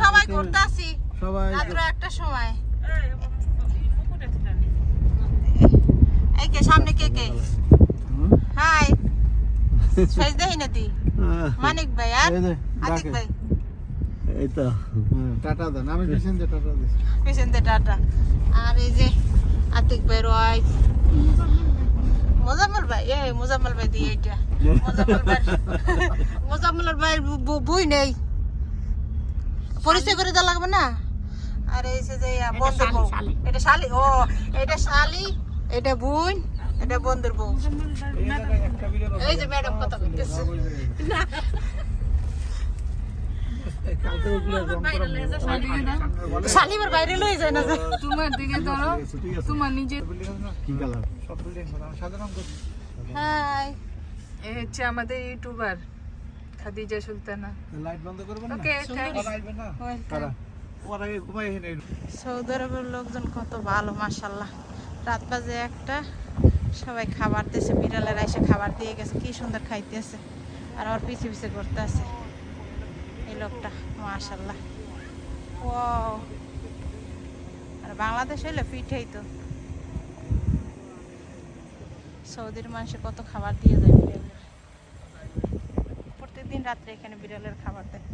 সবাই ঘুরতে আসি সবাই একটা সময়। এই কে সামনে কে কে? হাই। সাইজ দেই না দি মানিক ভাই আর? এই যে, আতিক ভাই। এই তো হ্যাঁ, টাটা দেন আমি পিছন দিয়ে টাটা দিই পিছনতে টাটা। আর এই যে আতিক ভাই রয় মোজাম্মল ভাই এ মোজাম্মল ভাই দিয়ে এইটা। মোজাম্মল ভাই। বই নেই। পরিচয় করে দেওয়া লাগবে না? আর এই যে যে বন্ধুর বউ। এটা শালি? ও এটা শালি এটা বোন এটা বন্ধুর বউ। এই যে ম্যাডাম কথা শালিমার বাইরে লই যায় না? তোমার দিকে ধরো। তোমার নিজের কি কালার? হাই। এ হচ্ছে আমাদের ইউটিউবার। খাদিজা সুলতানা লাইট বন্ধ করবেন না? ওকে সৌদি আরবের লোকজন কত ভালো রাত বাজে একটা সবাই খাবার দিয়েছে বিড়ালের এসে খাবার দিয়ে গেছে কি সুন্দর খাইতেছে। আর ওর পিছে পিছে করতে আছে। এই লোকটা মাশাল্লাহ ও আর বাংলাদেশ হইলে পিঠেই তো। সৌদির মানুষে কত খাবার দিয়ে দেয় রাত্রে এখানে বিড়ালের খাবার দেয়।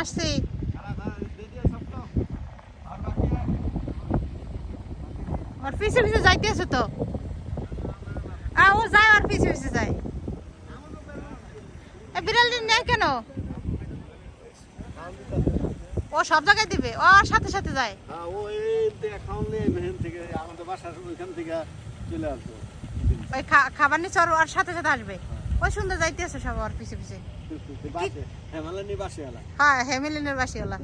আসছি। ওর পিছে পিছে যাইতে আছে তো। ও যায় ওর পিছে পিছে যায়। এ বিড়ালটি নেই কেন? ও সব জায়গায় দিবে? ও সাথে সাথে যায়। হ্যাঁ ও এই থেকে নিয়ে আমাদের বাসার ওইখান থেকে চলে আসব ওই খাবার নিচ্ছে ওর ওর সাথে সাথে আসবে। ওই সুন্দর যাইতে আছে সব ওর পিছে পিছে। হ্যাঁ হেমিলিনের বাসিওয়ালা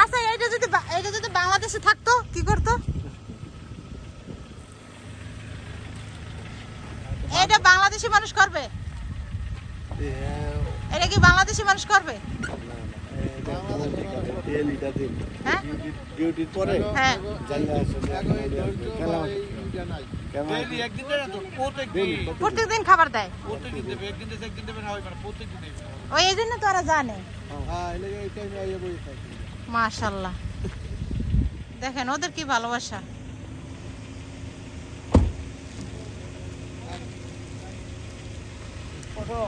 আচ্ছা এইটা এইটা যদি বাংলাদেশে থাকতো কি করতো? এটা বাংলাদেশি মানুষ করবে? এটা কি বাংলাদেশি মানুষ করবে? হ্যাঁ? হ্যাঁ। প্রত্যেকদিন খাবার দেয়। ওই এই জন্য তো ওরা জানে। হ্যাঁ এলাকা এই টাইমে আইয়া বই থাকি মাশাল্লাহ দেখেন ওদের কি ভালোবাসা? ফটো।